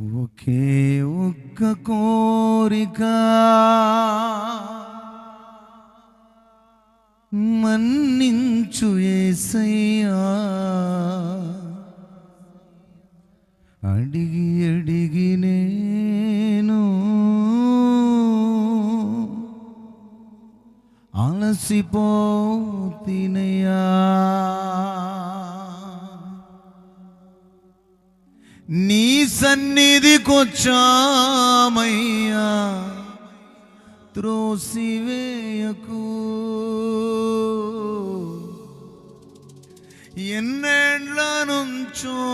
ఒకే ఒక్క కోరిక. మన్నించు ఏసయ్యా. అడిగి అడిగి నేను అలసిపోతినయ్యా. నీ సన్నిధికొచ్చామయ్యా. త్రోసివేయకు. ఎన్నేండ్ల నుంచోమేమో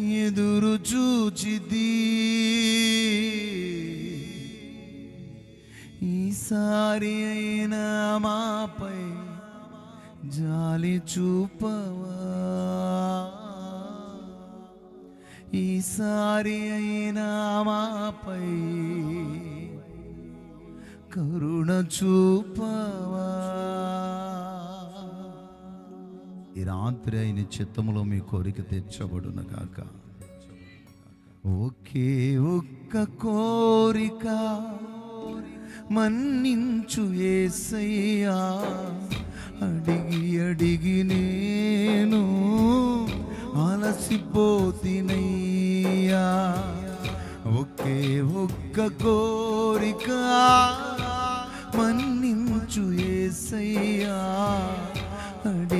ఎదురు చూచిది ఈసారి అయినా మాపై జాలి చూపవ? ఈసారి అయినా మాపై కరుణ చూపవా. ఈ రాత్రి అయిన చిత్తములో మీ కోరిక తెచ్చబడును గాక. ఒకే ఒక్క కోరిక మన్నించు ఏసయ్యా. అడిగి అడిగి నేను అలసిపోతినయ్యా ఒకే ఒక్క కోరిక మన్నించు ఏసయ్యా. అడి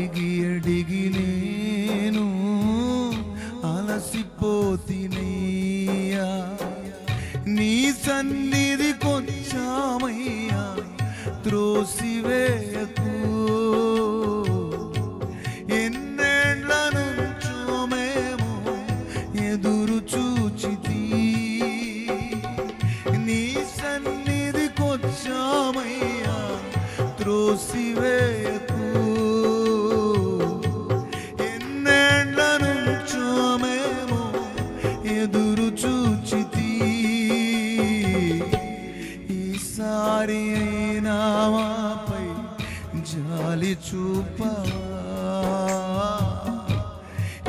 జాలి చూప.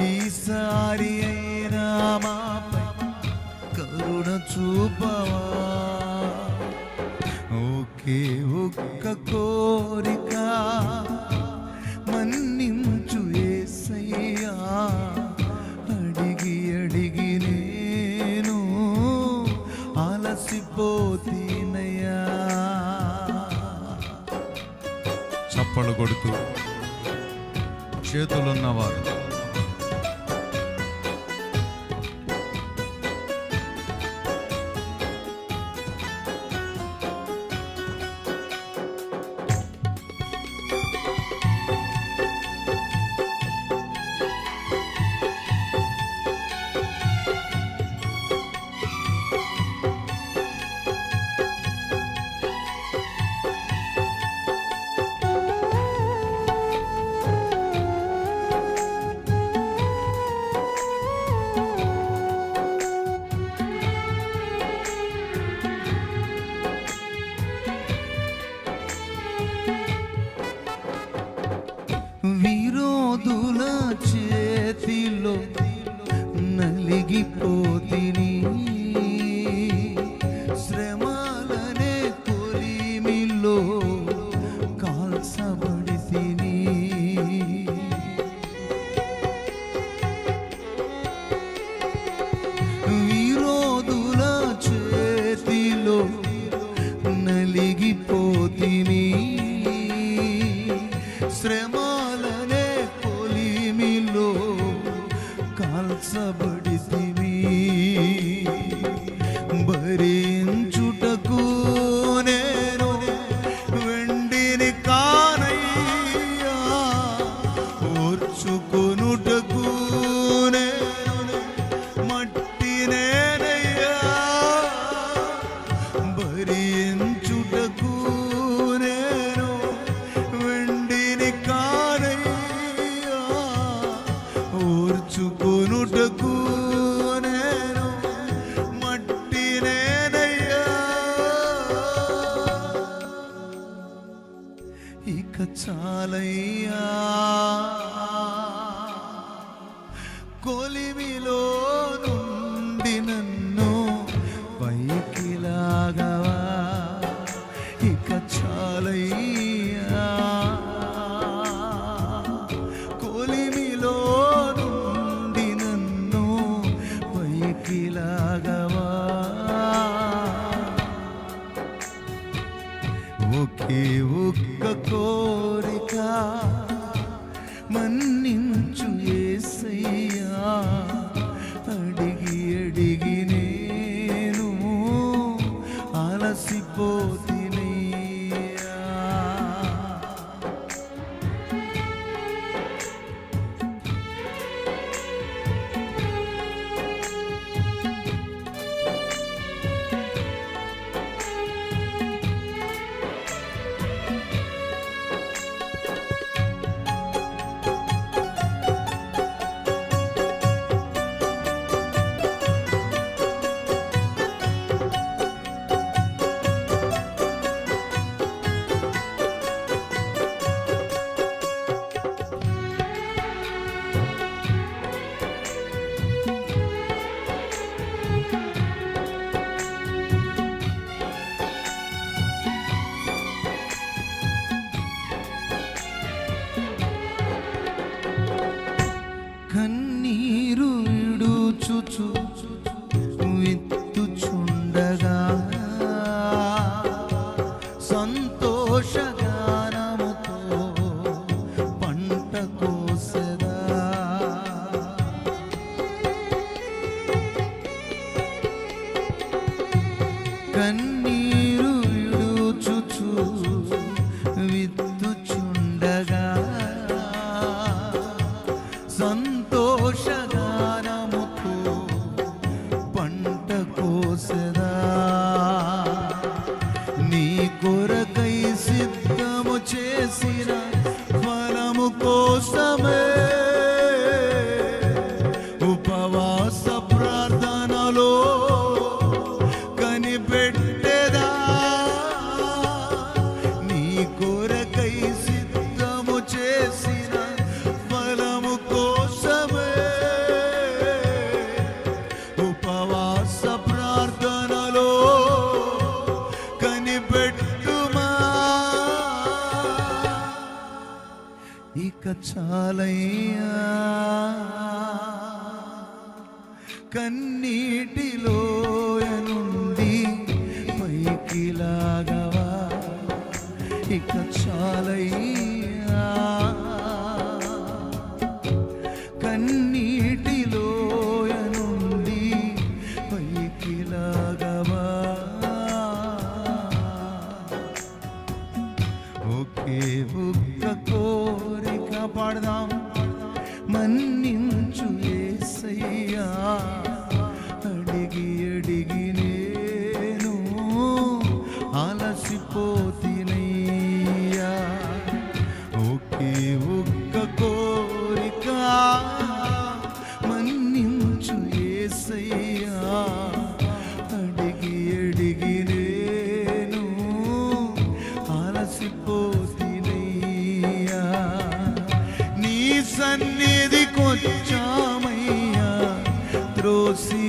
ఈసారి అయినా మాపై కరుణ చూపవా చప్పలు కొడుతూ చేతులున్నవారు శ్రమలనే కొలిమిలో కాల్చబడితివి భరించుటకు నేను వెండిని కానయ్యా. ఓర్చుకొనుటకు నేను మట్టినేనయ్యా ఇక చాలయ్యా. కోలి for చాలయ్యా కన్నీటిలోయనుండి పైకి లాగవా ఇక చాలయ్యా. కన్నీటిలోయనుండి పైకి లాగవా ఒకే ఒక్క కోర பாடுதாம். மன் trouxe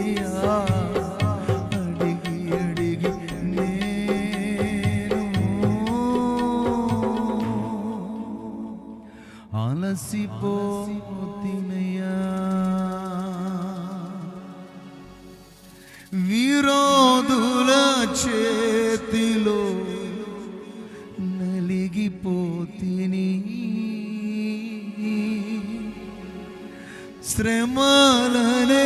అలసిపోతినయా విరోధుల చేతిలో నలిగిపోతిని శ్రమలనే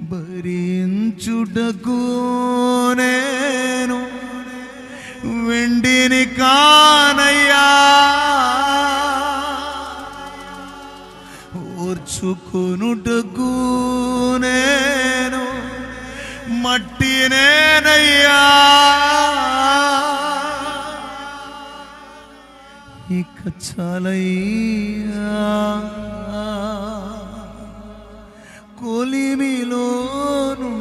భరించుటకు నేను వెండిని కానయ్యా. ఓర్చుకొనుటకు నేను మట్టి నేనయ్యా. ఇక చాలయ్యా. കുലിമിലോനും